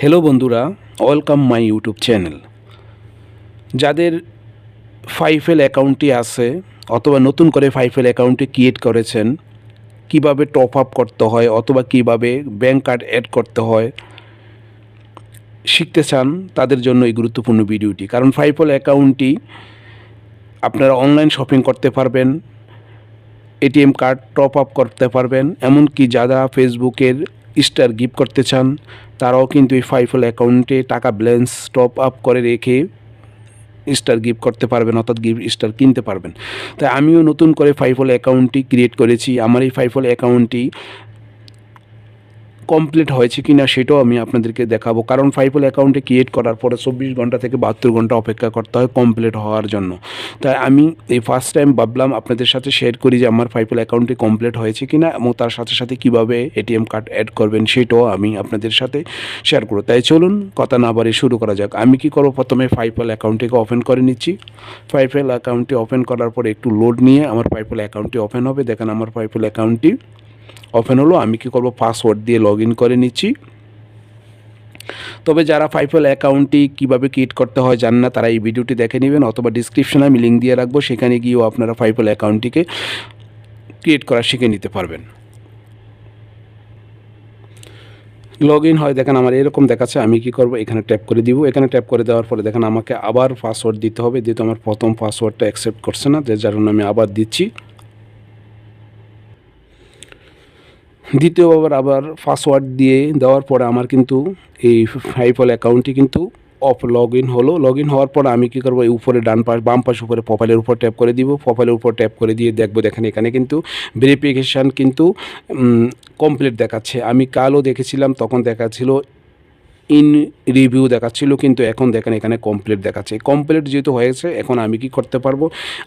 Hello বন্ধুরা welcome my YouTube channel যাদের ফাইফেল অ্যাকাউন্টটি আছে অথবা নতুন করে ফাইফেল অ্যাকাউন্টটি ক্রিয়েট করেছেন, কীভাবে টপ আপ করতে হয় অথবা কীভাবে ব্যাংক কার্ড অ্যাড করতে হয়, শিখতে চান, তাদের জন্য এই গুরুত্বপূর্ণ ভিডিওটি। কারণ ফাইফেল অ্যাকাউন্টটি আপনারা অনলাইন শপিং করতে পারবেন এটিএম কার্ড টপ আপ করতে পারবেন, এমনকি যারা ফেসবুকের স্টার গিফট করতে চান, তারাও কিন্তু এই ফাইফল অ্যাকাউন্টে টাকা ব্যালেন্স টপ আপ করে রেখে স্টার গিফট করতে পারবেন, অর্থাৎ গিফট স্টার কিনতে পারবেন। তাই আমিও নতুন করে ফাইফল অ্যাকাউন্টটি ক্রিয়েট করেছি। আমার এই ফাইফল অ্যাকাউন্টটি কমপ্লিট হয়েছে কি না সেটাও আমি আপনাদেরকে দেখাবো। কারণ ফাইফল অ্যাকাউন্টে ক্রিয়েট করার পরে চব্বিশ ঘণ্টা থেকে বাহাত্তর ঘণ্টা অপেক্ষা করতে হয় কমপ্লিট হওয়ার জন্য। তাই আমি এই ফার্স্ট টাইম ভাবলাম আপনাদের সাথে শেয়ার করি যে আমার ফাইফল অ্যাকাউন্টটি কমপ্লিট হয়েছে কি না এবং তার সাথে সাথে কীভাবে এটিএম কার্ড অ্যাড করবেন সেটাও আমি আপনাদের সাথে শেয়ার করব। তাই চলুন কথা না বাড়ি শুরু করা যাক। আমি কি করব? প্রথমে ফাইফল অ্যাকাউন্টটিকে ওপেন করে নিচ্ছি। ফাইফল অ্যাকাউন্টটি ওপেন করার পরে একটু লোড নিয়ে আমার ফাইফল অ্যাকাউন্টটি ওপেন হবে। দেখেন আমার ফাইফল অ্যাকাউন্টটি ওপেন হলো, আমি কি করব? পাসওয়ার্ড দিয়ে লগ ইন করে নিচ্ছি। তবে যারা ফাইফল অ্যাকাউন্টটি কীভাবে ক্রিয়েট করতে হয় জান না, তারা এই ভিডিওটি দেখে নেবেন, অথবা ডিসক্রিপশনে আমি লিঙ্ক দিয়ে রাখব, সেখানে গিয়েও আপনারা ফাইফল অ্যাকাউন্টটিকে ক্রিয়েট করা শিখে নিতে পারবেন। লগ ইন হয়, দেখেন আমার এরকম দেখাচ্ছে, আমি কি করব? এখানে ট্যাপ করে দিব। এখানে ট্যাপ করে দেওয়ার পরে দেখেন আমাকে আবার পাসওয়ার্ড দিতে হবে, যেহেতু আমার প্রথম পাসওয়ার্ডটা অ্যাকসেপ্ট করছে না, যে যার জন্য আমি আবার দিচ্ছি। দ্বিতীয়বার আবার পাসওয়ার্ড দিয়ে দেওয়ার পরে আমার কিন্তু এই ফাইফল অ্যাকাউন্টটি কিন্তু অফ লগ ইন হলো। লগ ইন হওয়ার পর আমি কী করব, এই উপরে ডান পাশ, বাম পাশ উপরে প্রোফাইলের উপর ট্যাপ করে দিব। প্রোফাইলের উপর ট্যাপ করে দিয়ে দেখব, দেখেন এখানে কিন্তু ভেরিফিকেশান কিন্তু কমপ্লিট দেখাচ্ছে। আমি কালও দেখেছিলাম, তখন দেখাচ্ছিল ইন রিভিউ দেখাচ্ছিল, কিন্তু এখন দেখেন এখানে কমপ্লিট দেখাচ্ছে। কমপ্লিট যেহেতু হয়েছে, এখন আমি কি করতে পারব?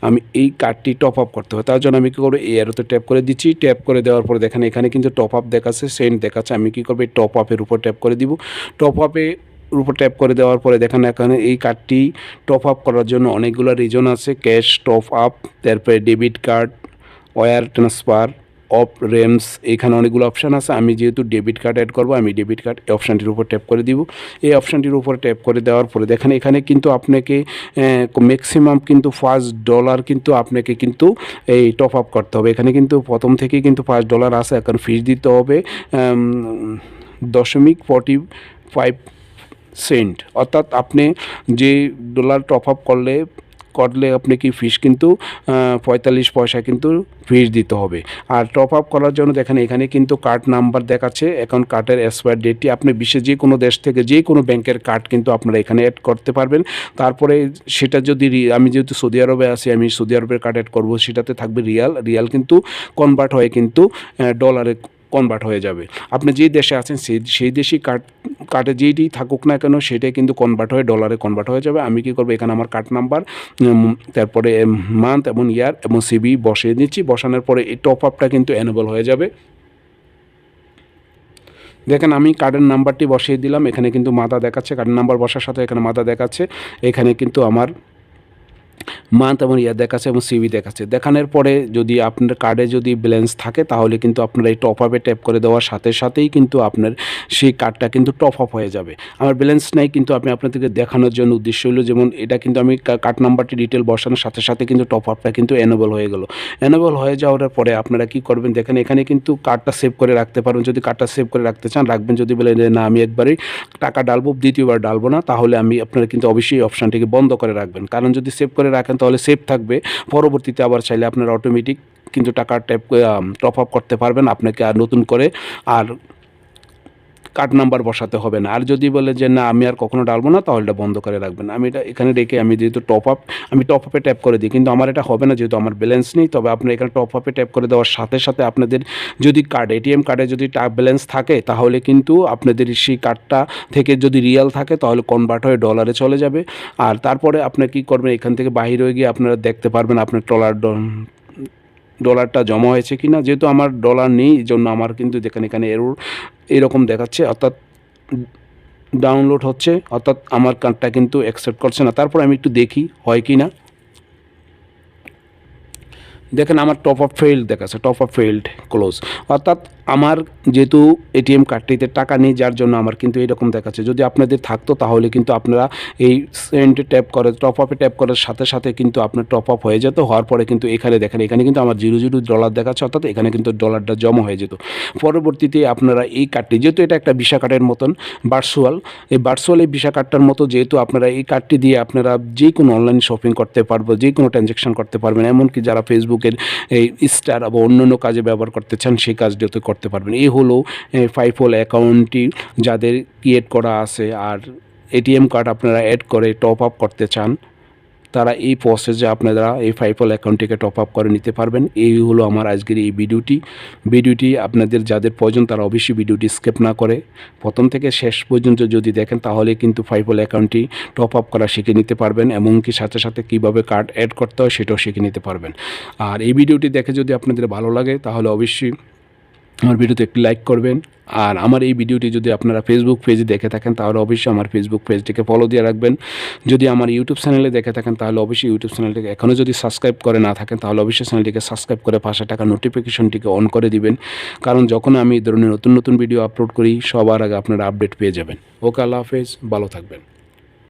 আমি এই কার্ডটি টপ আপ করতে হবে। তার জন্য আমি কী করব? এই অ্যারোতে ট্যাপ করে দিচ্ছি। ট্যাপ করে দেওয়ার পরে দেখেন এখানে কিন্তু টপ আপ দেখাচ্ছে সেন্ট দেখাচ্ছে। আমি কী করব? টপ আপের উপর ট্যাপ করে দিব। টপ আপে উপর ট্যাপ করে দেওয়ার পরে দেখেন এখানে এই কার্ডটি টপ আপ করার জন্য অনেকগুলো রিজন আছে। ক্যাশ টপ আপ তারপরে ডেবিট কার্ড ওয়ার ট্রান্সফার অফ রেমস এখানে অনেকগুলো অপশান আছে। আমি যেহেতু ডেবিট কার্ড অ্যাড করব, আমি ডেবিট কার্ড অপশানটির উপর ট্যাপ করে দিব। এই অপশানটির উপর ট্যাপ করে দেওয়ার পরে দেখেন, এখানে কিন্তু আপনাকে ম্যাক্সিমাম কিন্তু ফার্স্ট ডলার কিন্তু আপনাকে কিন্তু এই টপ আপ করতে হবে। এখানে কিন্তু প্রথম থেকেই কিন্তু ফার্স্ট ডলার আছে। এখন ফিস দিতে হবে দশমিক ফর্টি ফাইভ সেন্ট অর্থাৎ আপনি যে ডলার টপ আপ করলে করলে আপনি কি ফিস কিন্তু পঁয়তাল্লিশ পয়সা কিন্তু ফিস দিতে হবে। আর টপ আপ করার জন্য দেখেন, এখানে কিন্তু কার্ড নাম্বার দেখাচ্ছে এখন কার্ডের এক্সপায়ার ডেটটি আপনি বিশ্বের যে কোনো দেশ থেকে যে কোনো ব্যাংকের কার্ড কিন্তু আপনারা এখানে অ্যাড করতে পারবেন। তারপরে সেটা যদি আমি যেহেতু সৌদি আরবে আছি, আমি সৌদি আরবের কার্ড অ্যাড করব, সেটাতে থাকবে রিয়াল। রিয়াল কিন্তু কনভার্ট হয়ে কিন্তু ডলারে কনভার্ট হয়ে যাবে। আপনি যে দেশে আছেন, সেই সেই দেশেই কার্ড কার্ডে যেইটি থাকুক না কেন সেটাই কিন্তু কনভার্ট হয়ে ডলারে কনভার্ট হয়ে যাবে। আমি কি করব? এখানে আমার কার্ড নাম্বার তারপরে মান্থ এবং ইয়ার এবং সিবি বসিয়ে দিচ্ছি। বসানোর পরে এই টপ আপটা কিন্তু এনেবল হয়ে যাবে। দেখেন আমি কার্ডের নাম্বারটি বসিয়ে দিলাম। এখানে কিন্তু মাদা দেখাচ্ছে। কার্ডের নাম্বার বসার সাথে এখানে মাদা দেখাচ্ছে। এখানে কিন্তু আমার মান্থ এবং ইয়ার দেখাচ্ছে এবং সিবি দেখাচ্ছে। দেখানোর পরে যদি আপনার কার্ডে যদি ব্যালেন্স থাকে, তাহলে কিন্তু আপনার এই টপ আপে ট্যাপ করে দেওয়ার সাথে সাথেই কিন্তু আপনার সেই কার্ডটা কিন্তু টপ আপ হয়ে যাবে। আমার ব্যালেন্স নেই কিন্তু আমি আপনাদেরকে দেখানোর জন্য উদ্দেশ্য হলো, যেমন এটা কিন্তু আমি কার্ড নাম্বারটি ডিটেল বসানোর সাথে সাথে কিন্তু টপ আপটা কিন্তু এনেবল হয়ে গেল। এনেবল হয়ে যাওয়ার পরে আপনারা কি করবেন, দেখেন এখানে কিন্তু কার্ডটা সেভ করে রাখতে পারবেন যদি কার্ডটা সেভ করে রাখতে চান, রাখবেন যদি বলেন যে না, আমি একবারই টাকা ডালবো, দ্বিতীয়বার ডালবো না, তাহলে আমি আপনারা কিন্তু অবশ্যই অপশানটিকে বন্ধ করে রাখবেন। কারণ যদি সেভ করে রাখেন, তাহলে সেফ থাকবে। পরবর্তীতে আবার চাইলে আপনার অটোমেটিক কিন্তু টাকা ট্যাপ টপ আপ করতে পারবেন। আপনাকে আর নতুন করে আর কার্ড নাম্বার বসাতে হবে না। আর যদি বলে যে, না, আমি আর কখনো ডালবো না, তাহলে এটা বন্ধ করে রাখবেন। আমি এটা এখানে রেখে আমি যেহেতু টপ আপ আমি টপ আপে ট্যাপ করে দিই। কিন্তু আমার এটা হবে না যেহেতু আমার ব্যালেন্স নেই। তবে আপনার এখানে টপ আপে ট্যাপ করে দেওয়ার সাথে সাথে আপনাদের যদি কার্ড এটিএম কার্ডে যদি ব্যালেন্স থাকে, তাহলে কিন্তু আপনাদের সেই কার্ডটা থেকে যদি রিয়াল থাকে, তাহলে কনভার্ট হয়ে ডলারে চলে যাবে। আর তারপরে আপনি কী করবেন? এখান থেকে বাহির হয়ে গিয়ে আপনারা দেখতে পারবেন, আপনার টলার ডলারটা জমা হয়েছে কি না যেহেতু আমার ডলার নেই, এই জন্য আমার কিন্তু যেখানে এখানে এরোর এরকম দেখাচ্ছে, অর্থাৎ ডাউনলোড হচ্ছে, অর্থাৎ আমার কার্ডটা কিন্তু অ্যাকসেপ্ট করছে না। তারপর আমি একটু দেখি হয় কি না দেখেন, আমার টপ আপ ফেল্ড দেখাচ্ছে টপ আপ ফেইল্ড ক্লোজ অর্থাৎ আমার যেহেতু এটিএম কার্ডটিতে টাকা নেই, যার জন্য আমার কিন্তু এরকম দেখাচ্ছে। যদি আপনাদের থাকতো, তাহলে কিন্তু আপনারা এই সেন্ট ট্যাপ করে টপ আপে ট্যাপ করার সাথে সাথে কিন্তু আপনার টপ আপ হয়ে যেত। হওয়ার পরে কিন্তু এখানে দেখেন, এখানে কিন্তু আমার জিরো জিরো ডলার দেখাচ্ছে, অর্থাৎ এখানে কিন্তু ডলারটা জমা হয়ে যেত। পরবর্তীতে আপনারা এই কার্ডটি, যেহেতু এটা একটা ভিসা কার্ডের মতন ভার্চুয়াল এই ভার্চুয়াল এই ভিসা কার্ডটার মতো যেহেতু আপনারা এই কার্ডটি দিয়ে আপনারা যে কোনো অনলাইন শপিং করতে পারব যে কোনো ট্রানজ্যাকশন করতে পারবেন, এমনকি যারা ফেসবুকের এই স্টার বা অন্য কাজে ব্যবহার করতে চান, সেই কাজটিও করতে পারবেন। এই হলো ফাইফল অ্যাকাউন্টটি যাদের ক্রিয়েট করা আছে আর এটিএম কার্ড আপনারা অ্যাড করে টপ আপ করতে চান, তারা এই প্রসেসে আপনারা এই ফাইফল অ্যাকাউন্টটিকে টপ আপ করে নিতে পারবেন। এই হলো আমার আজকের এই ভিডিওটি। ভিডিওটি আপনাদের যাদের প্রয়োজন তারা অবশ্যই ভিডিওটি স্কেপ না করে। প্রথম থেকে শেষ পর্যন্ত যদি দেখেন তাহলে কিন্তু ফাইফল অ্যাকাউন্টটি টপ আপ করা শিখে নিতে পারবেন এমনকি সাথে সাথে কীভাবে কার্ড অ্যাড করতে হয় সেটাও শিখে নিতে পারবেন। আর এই ভিডিওটি দেখে যদি আপনাদের ভালো লাগে তাহলে অবশ্যই আমার ভিডিওতে একটি লাইক করবেন। আর আমার এই ভিডিওটি যদি আপনারা ফেসবুক পেজে দেখে থাকেন, তাহলে অবশ্যই আমার ফেসবুক পেজটিকে ফলো দিয়ে রাখবেন। যদি আমার ইউটিউব চ্যানেলে দেখে থাকেন, তাহলে অবশ্যই ইউটিউব চ্যানেলটিকে এখনও যদি সাবস্ক্রাইব করে না থাকেন, তাহলে অবশ্যই চ্যানেলটিকে সাবস্ক্রাইব করে পাশে টাকা নোটিফিকেশনটিকে অন করে দিবেন। কারণ যখন আমি এই ধরনের নতুন নতুন ভিডিও আপলোড করি, সবার আগে আপনারা আপডেট পেয়ে যাবেন। ওকে, আল্লাহ হাফেজ, ভালো থাকবেন।